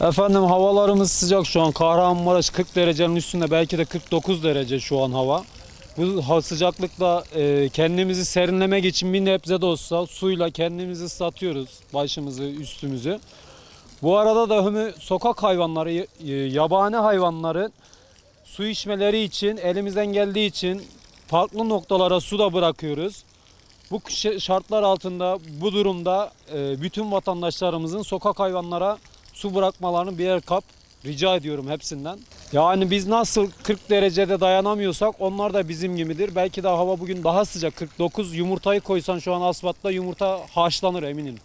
Efendim havalarımız sıcak şu an. Kahramanmaraş 40 derecenin üstünde belki de 49 derece şu an hava. Bu sıcaklıkla e, kendimizi serinlemek için bir nebze de olsa suyla kendimizi ıslatıyoruz. Başımızı, üstümüzü. Bu arada da hümü sokak hayvanları, y- yabani hayvanları su içmeleri için elimizden geldiği için farklı noktalara su da bırakıyoruz. Bu şartlar altında bu durumda e, bütün vatandaşlarımızın sokak hayvanlara su bırakmalarını birer kap rica ediyorum hepsinden. Yani biz nasıl 40 derecede dayanamıyorsak onlar da bizim gibidir. Belki de hava bugün daha sıcak 49 yumurtayı koysan şu an asfaltta yumurta haşlanır eminim.